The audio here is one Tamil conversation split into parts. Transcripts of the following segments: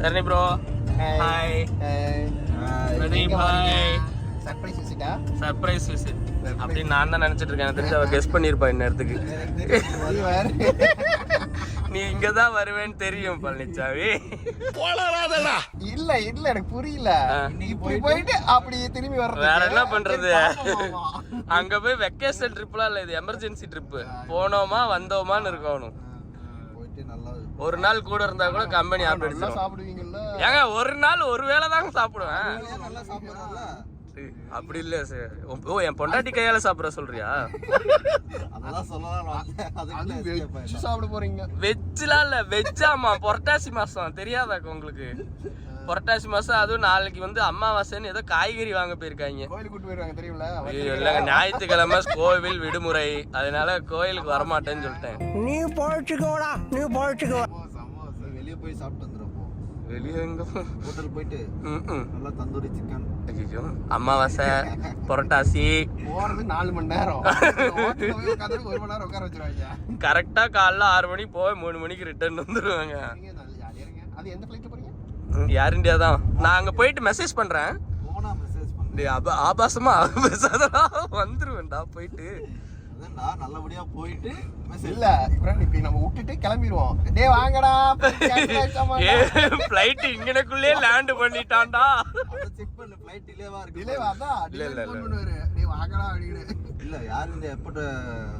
Dharani bro hi Ready, bye. Surprise Vista surprise visit அப்படின்னு நான் தான் நினைச்சிட்டு இருக்கேன். தெரிஞ்சு அவ கெஸ் பண்ணிருப்பா இந்நேரத்துக்கு. நீ இங்க தான் வருவேன்னு தெரியும் பழனிச்சாமி. இல்ல இல்ல எனக்கு புரியல. ஆ. இப்படி போயிட்டு அப்படி திரும்பி வர்றது வேற என்ன பண்றது? அங்க போய் வெக்கேஷன் ட்ரிப்லாம் இல்ல இது எமர்ஜென்சி ட்ரிப் போனோமா வந்தோமான்னு இருக்கணும். ஒரு நாள் கூட இருந்தா கூட கம்பெனி ஆப் நல்லா அடிச்சிடும் சாப்பிடுவீங்கல்ல. ஏங்க ஒரு நாள் ஒரு வேளை தாங்க சாப்பிடுவேன். அப்படி இல்ல சார். ஓ என் பொண்டாட்டி கையால சாப்பிட சொல்றியா? சாப்பிட போறீங்க. வெஜ்லாம் இல்ல வெஜ்ஜாமா புரட்டாசி மாசம். தெரியாதாக்க உங்களுக்கு? புரட்டாசி மாசம் அதுவும் நாளைக்கு வந்து அமாவாசைன்னு ஏதோ காய்கறி வாங்க போயிருக்காங்க. இல்லைங்க ஞாயிற்றுக்கிழமை கோவில் விடுமுறை. அதனால கோயிலுக்கு வரமாட்டேன்னு சொல்லிட்டேன். நீ பழச்சுக்கோடா நீ பழச்சுக்கோ. வெளியே போய் சாப்பிட்டு வெளியே எங்க ஹோட்டல் போயிட்டு. நல்லா தந்தூரி சிக்கன் ஐயோ அமாவாசை புரட்டாசி. போறது நாலு மணி நேரம். ஒரு மணி நேரம் உட்கார வச்சிருவாங்க. கரெக்டா காலைல ஆறு மணி போய் மூணு மணிக்கு ரிட்டர்ன் வந்துருவாங்க. அது எந்த ஃபிளைட்ல போறீங்க? ஏர் இந்தியா தான். நான் அங்க போயிட்டு மெசேஜ் பண்றேன். போனா மெசேஜ் அப ஆபாசமா வந்துருவேன்டா போயிட்டு. அதான்டா நல்லபடியா போயிட்டு இல்ல ஃப்ரெண்ட் இப்படி நம்ம விட்டுட்டு கிளம்பிடுவோம். டேய் வாங்கடா. ஏ ஃப்ளைட் இங்கனக்குள்ளே லேண்ட் பண்ணிட்டான்டா. செக் பண்ணு ஃளைட் டிலேவா இருக்கு டிலே வாதான் இல்ல, வாங்கடா அப்படின்னு. இல்ல யார் இந்த எப்பட்ட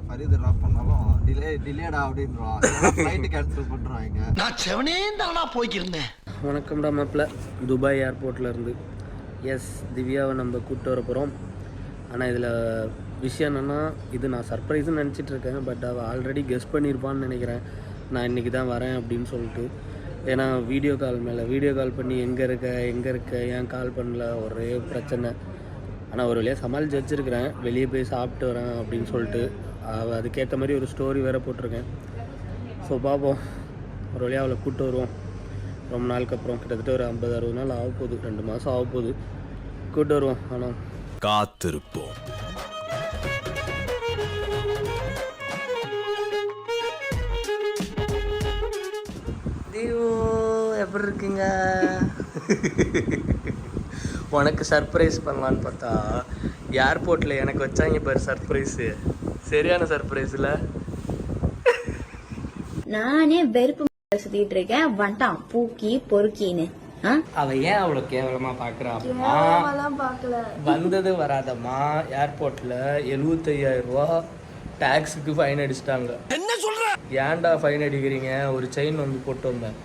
ஃபரீத் டிராப் பண்ணாலும் டிலே டிலேடா அப்படின்றான் ஃளைட் கேன்சல் பண்றாங்க நான் செவனே தானா போய்க்கிருந்தேன். வணக்கம்டா மாப்பிள்ள துபாய் ஏர்போர்ட்ல இருந்து. எஸ் திவ்யாவை நம்ம கூப்பிட்டு வர போகிறோம் ஆனால் இதில் விஷயம் என்னென்னா இது நான் சர்ப்ரைஸுன்னு நினச்சிட்டு இருக்கேன் பட் அவள் ஆல்ரெடி கெஸ் பண்ணியிருப்பான்னு நினைக்கிறேன். நான் இன்றைக்கி தான் வரேன் அப்படின்னு சொல்லிட்டு. ஏன்னா வீடியோ கால் மேலே வீடியோ கால் பண்ணி எங்கே இருக்க? எங்கே இருக்க? ஏன் கால் பண்ணல? ஒரே பிரச்சனை. ஆனால் ஒரு வழியாக சமாளிச்சு வச்சுருக்கிறேன். வெளியே போய் சாப்பிட்டு வரேன் அப்படின்னு சொல்லிட்டு. அவள் அதுக்கேற்ற மாதிரி ஒரு ஸ்டோரி வேறு போட்டிருக்கேன். ஸோ பார்ப்போம் ஒரு வழியாக அவளை கூப்பிட்டு வருவோம். ரொம்ப நாளுக்கு அப்புறம் கிட்டத்தட்ட ஒரு ஐம்பது அறுபது நாள் ஆக போகுது ரெண்டு மாதம் ஆக போகுது கூப்பிட்டு வருவோம். ஆனால் காத்திருப்போம். எப்படி இருக்கீங்க? உனக்கு சர்ப்ரைஸ் பண்ணலான்னு பார்த்தா ஏர்போர்ட்டில் எனக்கு வச்சாங்க பாரு சர்ப்ரைஸு சரியான சர்ப்ரைஸில் நானே வெறுப்பு சுத்திட்டு இருக்கேன். வந்துட்டான். பூக்கி பொறுக்கின்னு? அவ ஏன் அவ்வளோ கேவலமாக பார்க்குறாம்மா வந்தது வராதம்மா. ஏர்போர்ட்டில் எழுபத்தையாயிரம் ரூபா டேக்ஸுக்கு ஃபைன் அடிச்சிட்டாங்க. என்ன சொல்ற? ஏன்டா ஃபைன் அடிக்கிறீங்க? ஒரு செயின் வந்து போட்டு வந்தேன்.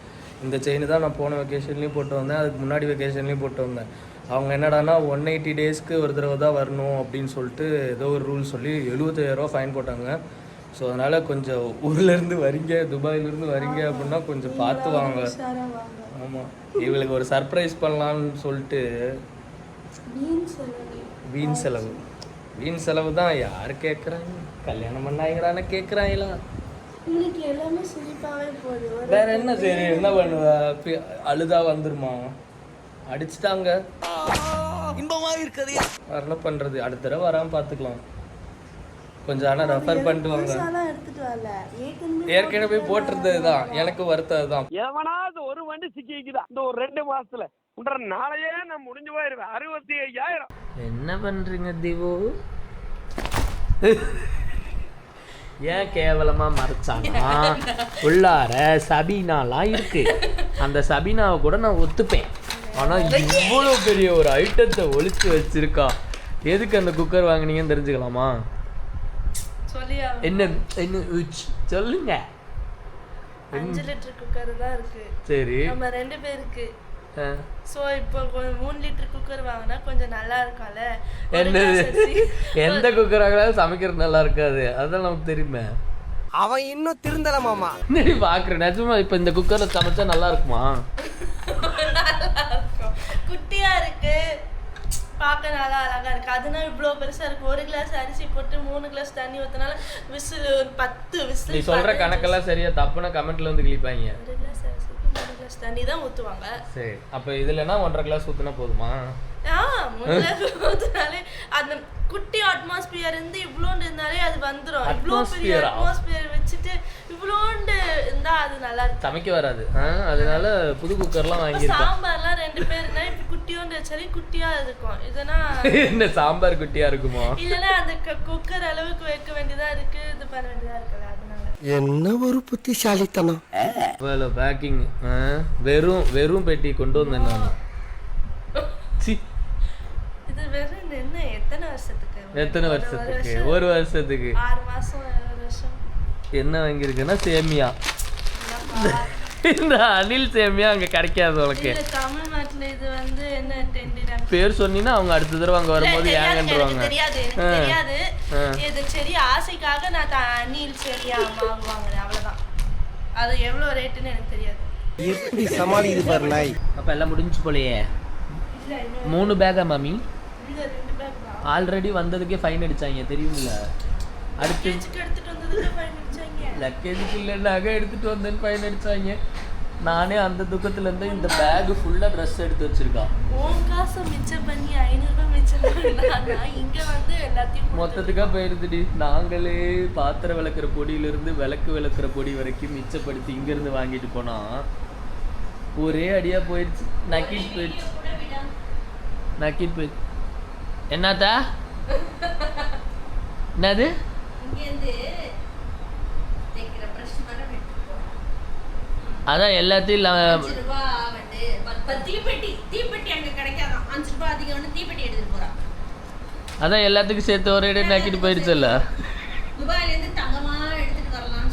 இந்த செயின் தான் நான் போன வெக்கேஷன்லேயும் போட்டு வந்தேன். அதுக்கு முன்னாடி வெக்கேஷன்லேயும் போட்டு வந்தேன். அவங்க என்னடான்னா ஒன் எயிட்டி டேஸ்க்கு ஒரு தடவை தான் வரணும் அப்படின்னு சொல்லிட்டு ஏதோ ஒரு ரூல் சொல்லி எழுபத்தாயிரரூவா ஃபைன் போட்டாங்க. ஸோ அதனால் கொஞ்சம் ஊர்லேருந்து வரீங்க துபாயிலேருந்து வரீங்க அப்படின்னா கொஞ்சம் பார்த்து வாங்க. ஆமாம் இவளுக்கு ஒரு சர்ப்ரைஸ் பண்ணலான்னு சொல்லிட்டு வீண் செலவு. வீண் செலவு. தான் யார் கேட்குறாங்க கல்யாணம் பண்ணாங்கிறான்னு கேட்குறாங்களா இன்னைக்கு எல்லாமே சிரிப்பாவே போகுது. ஒரு வேற என்ன சரி என்ன பண்ணுவ? அழுதா வந்துருமா? அடிச்சுட்டாங்க. இன்பமா இருக்கதையா வரல பண்றது. அடுத்த தடவை வராம பார்த்துக்கலாம் கொஞ்சம் ஆனால் ரெஃபர் பண்ணிட்டு வாங்க. ஏற்கனவே போட்டிருந்தது தான். எனக்கு வருத்தது தான் எவனாவது ஒரு வண்டி சிக்கிக்குதா இந்த ஒரு ரெண்டு மாசத்துல. உன்ற நாளையே நான் முடிஞ்சு போயிருவேன். அறுபத்தி ஐயாயிரம். என்ன பண்றீங்க திவு? ஏன் கேவலமா மறைச்சானா? உள்ளார சபீனாலாம் இருக்கு. அந்த சபீனாவை கூட நான் ஒத்துப்பேன். ஆனா இவ்வளோ பெரிய ஒரு ஐட்டத்தை ஒளிச்சு வச்சிருக்கா. எதுக்கு அந்த குக்கர் வாங்குனீங்கன்னு தெரிஞ்சுக்கலாமா? சொல்லியா? என்ன என்ன சொல்லுங்க. அஞ்சு லிட்டர் குக்கர் தான் இருக்கு. சரி. நம்ம ரெண்டு பேருக்கு சோ இப்போ கொஞ்சம் மூணு லிட்டர் குக்கர் வாங்கினா கொஞ்சம் நல்லா இருக்கும்ல என்னது. எந்த குக்கர் ஆகலாலும் சமைக்கிறது நல்லா இருக்காது. அதெல்லாம் நமக்கு தெரியுமே. அவன் இன்னும் திருந்தல மாமா. என்னடி பாக்குறேன் நிஜமா இப்ப இந்த குக்கர்ல சமைச்சா நல்லா இருக்குமா? குட்டியா இருக்கு. பார்க்க நல்லா அழகா இருக்கு. அதனால இவ்வளோ பெருசா இருக்கு. ஒரு கிளாஸ் அரிசி போட்டு மூணு கிளாஸ் தண்ணி ஊத்தினால விசில் ஒரு பத்து விசில் நீ சொல்ற கணக்கெல்லாம் சரியா தப்புனா கமெண்ட்ல வந்து கிளிப்பாங்க ஒரு கிளாஸ் தண்ணி தான் ஊத்துவாங்க. சரி அப்ப இதுலனா ஒன்றரை கிளாஸ் ஊத்துனா போதுமா? ஆ ஊத்துனாலே அந்த குட்டி அட்மாஸ்பியர் இருந்து இவ்வளோண்டு இருந்தாலே அது வந்துரும். இவ்வளோ பெரிய? அட்மாஸ்பியர் வச்சுட்டு இவ்வளோண்டு இருந்தா அது நல்லா இருக்கு சமைக்க வராது. அதனால புது குக்கர்லாம் வாங்கியிருக்கேன் சாம்பார்லாம் ரெண்டு பேர்னா இப்ப குட்டியோண்டு வச்சாலே குட்டியா இருக்கும். இதுனா என்ன சாம்பார் குட்டியா இருக்குமா? இல்லைன்னா அந்த குக்கர் அளவுக்கு வைக்க வேண்டியதா இருக்கு இது பண்ண வேண்டியதா இருக்குல்ல அதனால என்ன ஒரு புத்திசாலித்தனம். இவ்வளோ பேக்கிங் வெறும் வெறும் பெட்டி கொண்டு வந்தேன் நான். சி. இது வெறும் என்ன எத்தனை வருஷத்துக்கு? எத்தனை ஒரு வருஷத்துக்கு? ஒரு வருஷத்துக்கு. ஆறு மாசம் என்ன வாங்கியிருக்கேன்னா சேமியா. இந்த அனில் சேமியா அங்க கிடைக்காது உனக்கு. தமிழ்நாட்டுல இது வந்து என்ன பேர் சொன்னீங்கன்னா அவங்க அடுத்த தடவை அங்க வரும்போது ஏங்கன்றுவாங்க. தெரியாது. தெரியாது. இது சரி ஆசைக்காக நான் அணில் சரியா மாவு வாங்குறேன் அவ்வளவுதான். அது எவ்வளவு ரேட்டுன்னு எனக்கு தெரியாது. எப்படி சமாளிக்குது பாரு நாய். அப்ப எல்லாம் முடிஞ்சு போலையே. மூணு பேக்கா மாமி? இல்ல ரெண்டு பேக் தான். ஆல்ரெடி வந்ததுக்கே ஃபைன் அடிச்சாங்க தெரியுமில்ல? அடுத்து லக்கேஜுக்கு இல்லை? நகை எடுத்துட்டு வந்தேன்னு ஃபைன் அடிச்சாங்க. நானே அந்த துக்கத்துல இருந்து இந்த பேக் ஃபுல்லா ட்ரெஸ் எடுத்து வச்சிருக்கா உன் காசை மிச்சம் பண்ணி ஐநூறு ரூபாய் மிச்சம் இங்க வந்து எல்லாத்தையும் கொடுத்து- மொத்தத்துக்கா போயிருதுடி. நாங்களே பாத்திரம் விளக்குற பொடியில இருந்து விளக்கு விளக்குற பொடி வரைக்கும் மிச்சப்படுத்தி இங்க இருந்து வாங்கிட்டு போனா ஒரே அடியா போயிடுச்சு நக்கிட்டு போயிடுச்சு நக்கிட்டு போயிடுச்சு என்னத்தா? என்னது அதான் எல்லாத்தையும் ல- தீப்பெட்டி தீப்பெட்டி அங்க கிடைக்காதான் அஞ்சு ரூபாய் அதிகம் வந்து தீப்பெட்டி எடுத்துட்டு போறான் அதான் எல்லாத்துக்கும் சேர்த்து ஒரே அடி நக்கிட்டு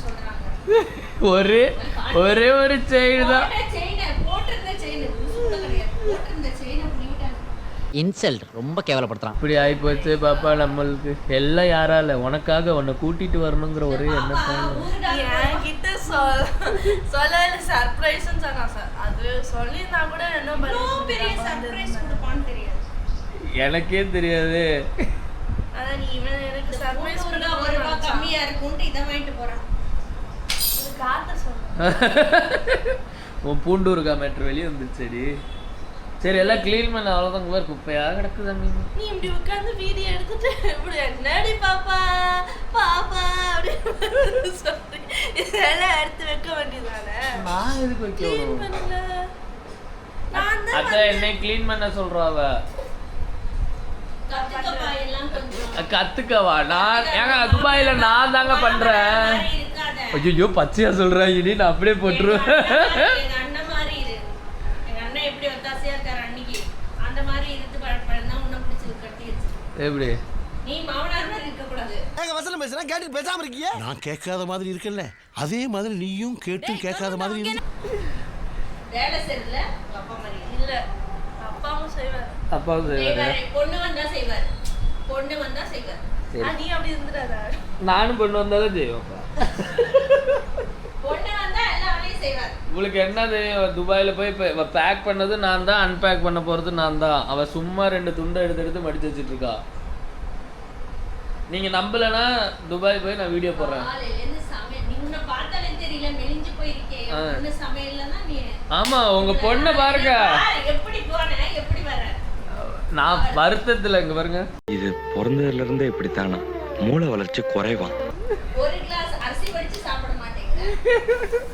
சொல்றாங்க. ஒரே ஒரே ஒரு செயின் தான். இன்சல்ட் ரொம்ப கேவலப்படுத்துறான். இப்படி ஆயிப்போச்சு பாப்பா நம்மளுக்கு. எல்லாம் யாரால? உனக்காக உன்னை கூட்டிட்டு வரணுங்கிற ஒரே எண்ணத்தான் சொல். சொல்லல சர்ப்ரைஸ்னு சொன்னா சார் அது சொல்லியிருந்தா கூட என்ன இவ்வளவு பெரிய சர்ப்ரைஸ் கொடுப்பான்னு தெரியாது. எனக்கே தெரியாது. நீ இவன் எனக்கு சர்ப்ரைஸ் ஒரு ரூபா கம்மியா இருக்கும்ட்டு இதை வாங்கிட்டு போறான். உன் பூண்டூருக்கா மேட்ரு வெளியே வந்துருச்சேடி. சரி எல்லாம் க்ளீன் பண்ண. அவ்வளோதான் பாரு குப்பையா கிடக்குது அங்க. நீ இப்படி உட்கார்ந்து வீடியோ எடுத்துட்டு இப்படி என்னடி பாப்பா? பாப்பா அப்படின்னு இதெல்லாம் எடுத்து வைக்க வேண்டியதானே நான் எதுக்கு க்ளீன் வைக்கணும் பண்ணல. நான் தான் அதான் என்னை க்ளீன் பண்ண சொல்றா அவ. கத்துக்கவா நான் ஏங்க துபாயில நான் தாங்க பண்றேன். ஐயோ பச்சையா சொல்றாங்க நான் அப்படியே போட்டுருவேன். எங்க அண்ணன் மாதிரி இரு. எங்க அண்ணன் எப்படி? பேசுனா கேட்டு பேசாம இருக்கியே? நான் கேட்காத மாதிரி இருக்கேன்ல. அதே மாதிரி நீயும் கேட்டும் கேட்காத மாதிரி. வேலை உங்க அப்பா மாதிரி. இல்ல அப்பாவும் செய்வார். அப்பாவும் செய்வாரு. பொண்ணு வந்தா செய்வாரு. பொண்ணு வந்தா செய்வாரு. சரி. நீ அப்படி இருந்துடாதா. நானும் பொண்ணு வந்தா எல்லா வேலையும் செய்வாரு. உங்களுக்கு என்ன தெரியும்? துபாயில போய் இப்போ பேக் பண்ணது நான் தான் அன்பேக் பண்ண போறது நான் தான். அவ சும்மா ரெண்டு துண்டை எடுத்து எடுத்து மடிச்சு வச்சிட்டு இருக்கா. நீங்க நம்பலனா துபாய் போய் நான் வீடியோ போடுறேன். ஆமா உங்க பொண்ணை பாருங்க. நான் வருத்தத்துல இங்க பாருங்க. இது பிறந்ததுல இருந்தே இப்படித்தானா? மூளை வளர்ச்சி குறைவான் ஒரு கிளாஸ் அரிசி வடிச்சு சாப்பிட மாட்டேங்கிற.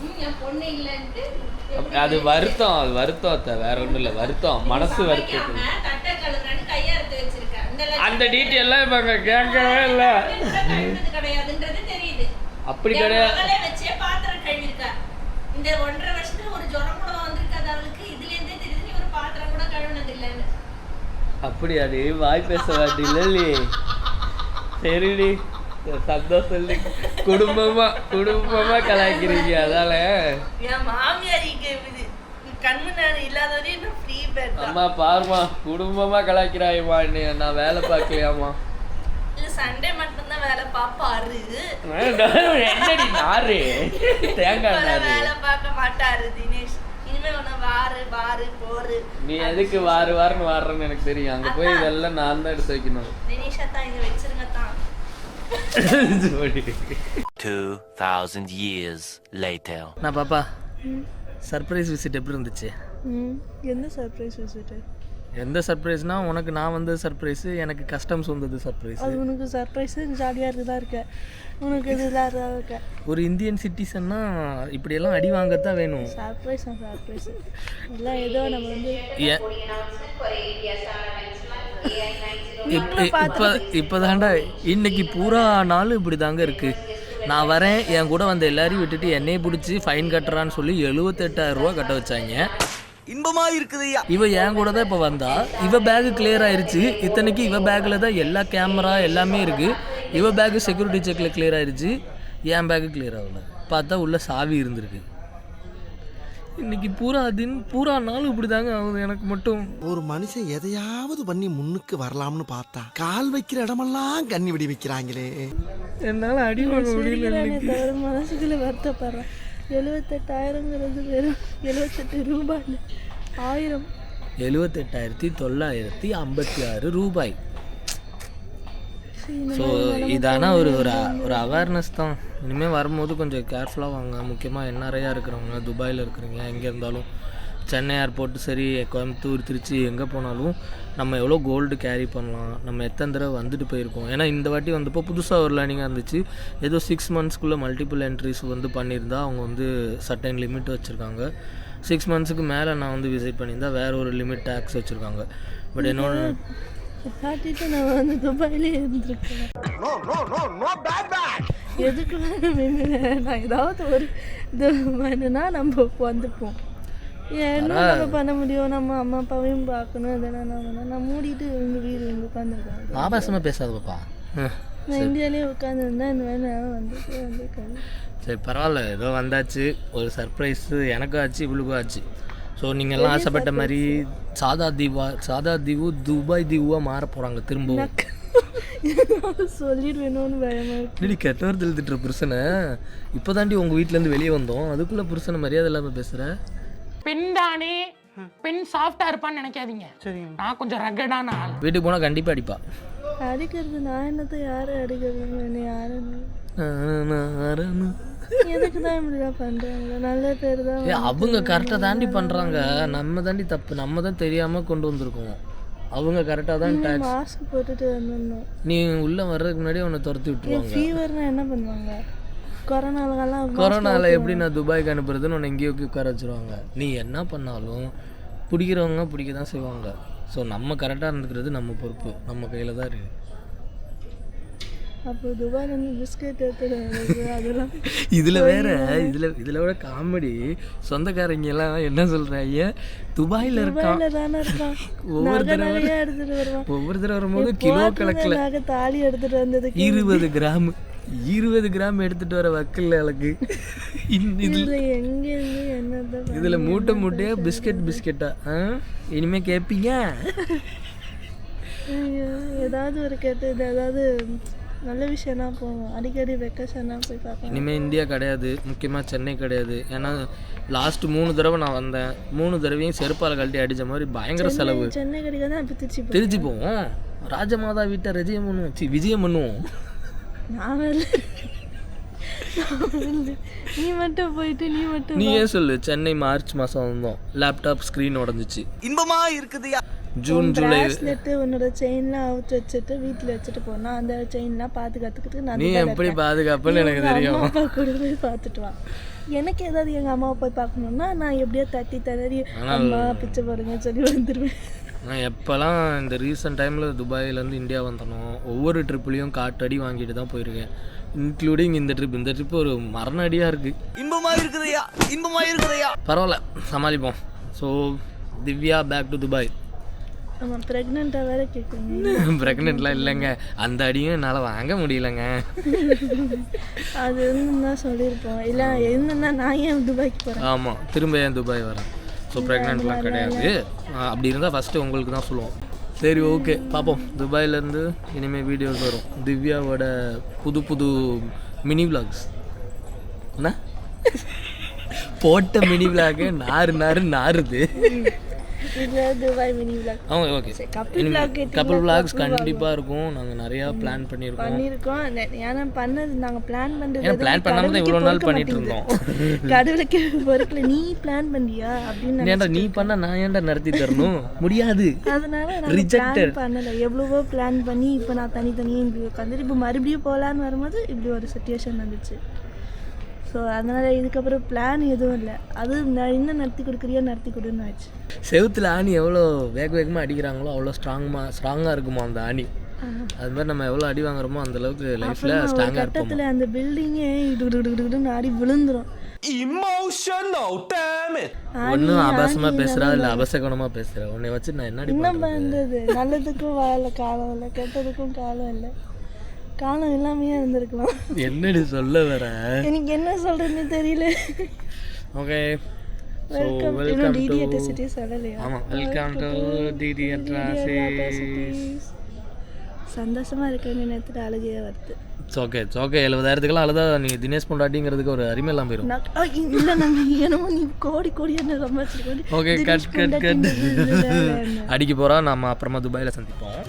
ம், என் பொண்ணு இல்லன்ட்டு எப்படி அது வருத்தம் அது வருத்தம் வேற ஒண்ணும் இல்ல வருத்தம். மனசு வருத்தம் சமைக்காம தட்டை கழுவுறேன்னு கையறுத்து வச்சிருக்க இந்த அந்த டீட்டெயிலாம் இப்ப அங்க கேட்கவே இல்ல. அப்படி கிடையாது இந்த ஒன்றரை வருஷத்துல ஒரு ஜுரம் கூட வந்திருக்காது அவளுக்கு. இதுல இருந்தே தெரியுது நீ ஒரு பாத்திரம் கூட கழுவுனது இல்லைன்னு அப்படியாடி வாய் பேச இல்லையே சரிடி சந்தோஷம் குடும்பமா குடும்பமா கலாய்க்கிறீங்க அதால என் மாமியார் இங்க கண்முன்னாடி இல்லாதவரையும் ஃப்ரீ அம்மா பாருமா குடும்பமா கலாய்க்கிறாயம்மா என்னைய நான் வேலை பார்க்கலையாம்மா. இல்ல சண்டே மட்டும்தான் வேலை பாப்பாரு என்னடி நாரு தேங்காய் இப்ப நாரு வேலை பார்க்க மாட்டாரு தினேஷ். இனிமே உன்னை வாரு வாரு போரு. நீ எதுக்கு வாரு வாருன்னு வாடுறேன்னு எனக்கு தெரியும். அங்க போய் இதெல்லாம் நான் தான் எடுத்து வைக்கணும். தினேஷா தான் இங்க வச்சிருங்க தான் சொல்லி. 2000 years later. நான் பாப்பா. சர்ப்ரைஸ் விசிட் எப்படி இருந்துச்சு? என்ன சர்ப்ரைஸ் விசிட்டு எந்த சர்ப்ரைஸ்னா உனக்கு நான் வந்தது சர்ப்ரைஸு எனக்கு கஸ்டம்ஸ் வந்தது சர்ப்ரைஸ் அது உனக்கு சர்ப்ரைஸு ஜாலியாக இருக்குதா இருக்க. உனக்கு இது இல்லாத இருக்க. ஒரு இந்தியன் சிட்டிசன்னா இப்படியெல்லாம் அடி வாங்கத்தான் வேணும். சர்ப்ரைஸ் சர்ப்ரைஸ் எல்லாம் ஏதோ நம்ம வந்து இப்போ இப்போ இப்போ தாண்டா இன்னைக்கு பூரா நாள் இப்படி தாங்க இருக்கு. நான் வரேன். என் கூட வந்த எல்லாரையும் விட்டுட்டு என்னைய பிடிச்சி ஃபைன் கட்டுறான்னு சொல்லி எழுபத்தெட்டாயிரம் ரூபா கட்ட வச்சாங்க. இன்பமா இருக்குதுய்யா இவ என் கூட தான் இப்போ வந்தா. இவ பேகு கிளியர் ஆயிருச்சு. இத்தனைக்கு இவ பேக்கில் தான் எல்லா கேமரா எல்லாமே இருக்கு. இவ பேகு செக்யூரிட்டி செக்கில் கிளியர் ஆயிருச்சு. என் பேகு கிளியர் ஆகல. பார்த்தா உள்ள சாவி இருந்திருக்கு. இன்னைக்கு பூரா தின் பூரா நாள் இப்படி தாங்க ஆகுது எனக்கு மட்டும். ஒரு மனுஷன் எதையாவது பண்ணி முன்னுக்கு வரலாம்னு பார்த்தா கால் வைக்கிற இடமெல்லாம் கண்ணி வெடி வைக்கிறாங்களே. என்னால் அடி வாங்க முடியல தவிர மனசுக்குள்ள வருத்தப்படுறேன் எழுபத்தெட்டாயிரங்கிறது வெறும் எழுபத்தெட்டு ரூபாய். இல்லை ஆயிரம். எழுபத்தெட்டாயிரத்தி தொள்ளாயிரத்தி ஐம்பத்தி ஆறு ரூபாய். ஸோ இதான ஒரு ஒரு ஒரு அவேர்னஸ் தான். இனிமேல் வரும்போது கொஞ்சம் கேர்ஃபுல்லாக வாங்க. முக்கியமாக என்ஆர்ஐயாக இருக்கிறவங்க துபாயில் இருக்கிறீங்க எங்கே இருந்தாலும். சென்னை ஏர்போர்ட் சரி கோயம்புத்தூர் திருச்சி எங்கே போனாலும் நம்ம எவ்வளோ கோல்டு கேரி பண்ணலாம். நம்ம எத்தனை தடவை வந்துட்டு போயிருக்கோம். ஏன்னா இந்த வாட்டி வந்தப்போ புதுசாக ஒரு லேர்னிங்காக இருந்துச்சு. ஏதோ சிக்ஸ் மந்த்ஸ்க்குள்ளே மல்டிபிள் என்ட்ரிஸ் வந்து பண்ணியிருந்தா அவங்க வந்து சர்டைன் லிமிட் வச்சுருக்காங்க. சிக்ஸ் மந்த்ஸுக்கு மேலே நான் வந்து விசிட் பண்ணியிருந்தா வேற ஒரு லிமிட் டேக்ஸ் வச்சுருக்காங்க. பட் என்னோட காட்டிட்டு நான் வந்து துபாயிலே இருந்திருக்கேன் எதுக்கு வேணும் நான் ஏதாவது ஒரு இது வேணும்னா நம்ம வந்துப்போம் என்ன நம்ம பண்ண முடியும் நம்ம அம்மா அப்பாவையும் பார்க்கணும் அதெல்லாம் நான் நான் மூடிட்டு எங்கள் வீடு இங்கே உட்காந்துருக்கேன் ஆபாசமாக பேசாத பாப்பா. நான் இந்தியாவிலே உட்காந்துருந்தா இந்த வேலை வந்துட்டு வந்திருக்கேன் சரி பரவாயில்ல ஏதோ வந்தாச்சு ஒரு சர்ப்ரைஸு எனக்கும் ஆச்சு இவளுக்கும் ஆச்சு ஸோ நீங்கள் எல்லாம் ஆசைப்பட்ட மாதிரி சாதா தீவா சாதா தீவு துபாய் தீவுவாக மாற போகிறாங்க திரும்பவும். சொல்லிடுவேணும்னு பயமா இருக்கு. கெட்டவர் எழுதிட்டுற புருஷனை. இப்போ தாண்டி உங்கள் வீட்டிலேருந்து வெளியே வந்தோம். அதுக்குள்ளே புருஷனை மரியாதை இல்லாமல் பேசுகிற பெண் தானே பெண் சாஃப்டா இருப்பான்னு நினைக்காதீங்க. நான் கொஞ்சம் ரகடான ஆள். வீட்டுக்கு போனால் கண்டிப்பாக அடிப்பா. அடிக்கிறது நான் என்னத்தை யாரை அடிக்கிறது நானு. எதுக்கு தான் இப்படிலாம் பண்றாங்க நல்ல பேர் தான் ஏ அவங்க கரெக்டாக தாண்டி பண்ணுறாங்க நம்ம தாண்டி தப்பு. நம்ம தான் தெரியாமல் கொண்டு வந்திருக்கோம். அவங்க கரெக்டாக தான் டேக்ஸ் மாஸ்க் போட்டுட்டு வந்துடணும் நீ உள்ளே வர்றதுக்கு முன்னாடி உன்னை துரத்தி விட்டுருவாங்க. ஃபீவர்னா என்ன பண்ணுவாங்க? கொரோனாலலாம் கொரோனாவில் எப்படி நான் துபாய்க்கு அனுப்புறதுன்னு உன்னை எங்கேயோ உட்கார வச்சிருவாங்க. நீ என்ன பண்ணாலும் பிடிக்கிறவங்க பிடிக்க தான் செய்வாங்க. ஸோ நம்ம கரெக்டாக இருந்துக்கிறது நம்ம பொறுப்பு. நம்ம கையில் தான் இருக்குது அப்போ துபாயில இருந்து பிஸ்கெட் எடுத்துட்டு அதெல்லாம் இதில் வேற இதில் இதில் விட காமெடி சொந்தக்காரங்க எல்லாம் என்ன சொல்கிறாங்க துபாயில் இருக்கான் ஒவ்வொரு தடவை ஒவ்வொரு தடவை வரும்போது கிலோ கணக்கில் தாலி எடுத்துட்டு வந்ததுக்கு இருபது கிராம் இருபது கிராம் எடுத்துட்டு வர வக்கில் எனக்கு இதில் மூட்டை மூட்டையாக பிஸ்கெட் பிஸ்கெட்டா? இனிமே கேட்பீங்க ஏதாவது ஒரு கெட்ட ஏதாவது நல்ல விஷயம்னா போவோம் அடிக்கடி வெக்கேஷன்னா போய் பார்க்கலாம் இனிமேல் இந்தியா கிடையாது. முக்கியமாக சென்னை கிடையாது. ஏன்னா லாஸ்ட் மூணு தடவை நான் வந்தேன். மூணு தடவையும் செருப்பால் கழட்டி அடித்த மாதிரி பயங்கர செலவு. சென்னை கிடைக்காது அப்போ திருச்சி திருச்சி போவோம். ராஜமாதா வீட்டை ரஜியம் பண்ணுவோம். சி விஜயம் பண்ணுவோம். நான். நீ மட்டும் போயிட்டு நீ மட்டும் நீ ஏன் சொல்லு சென்னை மார்ச் மாதம் வந்தோம். லேப்டாப் ஸ்க்ரீன் உடஞ்சிச்சு. இன்பமா இருக்குதுய்யா ஜூன் ஜூலை உன்னோட செயின்லாம் அவுத்து வச்சுட்டு வீட்டில் வச்சுட்டு போனா அந்த செயின்லாம் பாதுகாத்துக்கிட்டு நான் நீ எப்படி. பாதுகாப்புன்னு எனக்கு தெரியும். அம்மா அப்பா கூட போய் பார்த்துட்டு வா. எனக்கு ஏதாவது எங்கள் அம்மாவை போய் பார்க்கணுன்னா நான் எப்படியோ தட்டி தடறி அம்மா பிச்சை போடுங்க சொல்லி வந்துடுவேன் நான் எப்போல்லாம் இந்த ரீசெண்ட் டைமில் துபாயிலேருந்து இந்தியா வந்தனோ ஒவ்வொரு ட்ரிப்லேயும் காட்டடி வாங்கிட்டு தான் போயிருக்கேன். இன்க்ளூடிங் இந்த ட்ரிப் இந்த ட்ரிப் ஒரு மரண அடியாக இருக்குது இன்பமா இருக்குதுய்யா. இன்பமா இருக்குதுய்யா. பரவாயில்ல சமாளிப்போம். So Divya back to Dubai ஆமாம் ப்ரெக்னெண்ட்டாக வேற கேட்குறீங்க ப்ரெக்னென்ட்லாம் இல்லைங்க. அந்த அடியும் என்னால் வாங்க முடியலங்க. அது இருந்துன்னா சொல்லியிருப்போம். இல்லை இருந்துன்னா நான் ஏன் துபாய்க்கு போகிறேன் ஆமாம் திரும்ப ஏன் துபாய் வரேன்? ஸோ ப்ரெக்னென்ட்லாம் கிடையாது. அப்படி இருந்தால் ஃபஸ்ட்டு உங்களுக்கு தான் சொல்லுவோம். சரி ஓகே பார்ப்போம் துபாயிலேருந்து இனிமேல் வீடியோஸ் வரும். திவ்யாவோட புது புது மினி விலாக்ஸ் என்ன? போட்ட மினி விலாகு நாறு நாறு நாறுது. அவங்க ஓகே? கப்பல் vlog. கண்டிப்பாக இருக்கும். நாங்கள் நிறையா பிளான் பண்ணியிருக்கோம். பண்ணியிருக்கோம். நெ- ஏன்னா பண்ணது நாங்க பிளான் பண்றது ஏன்னா எதுவுமே plan பண்ணாம தான் இவ்வளோ நாள் பண்ணிட்டு இருந்தோம். கடவுளுக்கு பொறுக்கல. நீ பிளான் பண்ணியா அப்படின்னு ஏன்டா நீ பண்ண நான் ஏன்டா நடத்தி தரணும்? முடியாது. அதனால. பிளான் பண்ணல. எவ்வளவோ பிளான் பண்ணி இப்போ நான் தனித்தனியாக இப்படி உட்காந்துட்டு இப்போ மறுபடியும் போகலான்னு வரும்போது இப்படி ஒரு சுச்சுவேஷன் வந்துச்சு. ஸோ அதனால இதுக்கப்புறம் பிளான் எதுவும் இல்லை. அது நான் இன்னும் நடத்தி கொடுக்குறியா நடத்தி கொடுன்னு ஆச்சு செவுத்துல ஆணி எவ்வளோ வேக வேகமாக அடிக்கிறாங்களோ அவ்வளோ ஸ்ட்ராங்மாக ஸ்ட்ராங்காக இருக்குமா அந்த ஆணி. அது மாதிரி நம்ம எவ்வளோ அடி வாங்குறோமோ அந்த அளவுக்கு ஸ்ட்ராங்காக இருப்போம். கட்டத்தில் அந்த பில்டிங்கே இடுன்னு ஆடி விழுந்துரும். ஒன்றும் ஆபாசமாக பேசுகிறா இல்லை அபசகனமாக பேசுகிற உன்னை வச்சு நான் என்ன நல்லதுக்கும் வாழ காலம் இல்லை கெட்டதுக்கும் காலம் இல்லை. காலம் இல்லாமையே இருந்திருக்கலாம். என்னடி சொல்ல வர? எனக்கு என்ன சொல்றதுன்னு தெரியல. ஓகே ஸோ வெல்கம் டு ஆமாம் வெல்கம் டு டிடி அட்ராசிஸ் சந்தோஷமா இருக்கேன்னு நேரத்தில் அழுகையே வருது. இட்ஸ் ஓகே இட்ஸ் ஓகே எழுபதாயிரத்துக்கெல்லாம் அழுதா நீ தினேஷ் பொண்டாட்டிங்கிறதுக்கு ஒரு அருமை எல்லாம் போயிடும் இல்ல நம்ம என்னமோ நீ கோடி கோடி என்ன சம்பாதிச்சிருக்கோம் ஓகே கட் கட் கட் அடிக்க போகிறோம் நம்ம அப்புறமா துபாயில் சந்திப்போம்.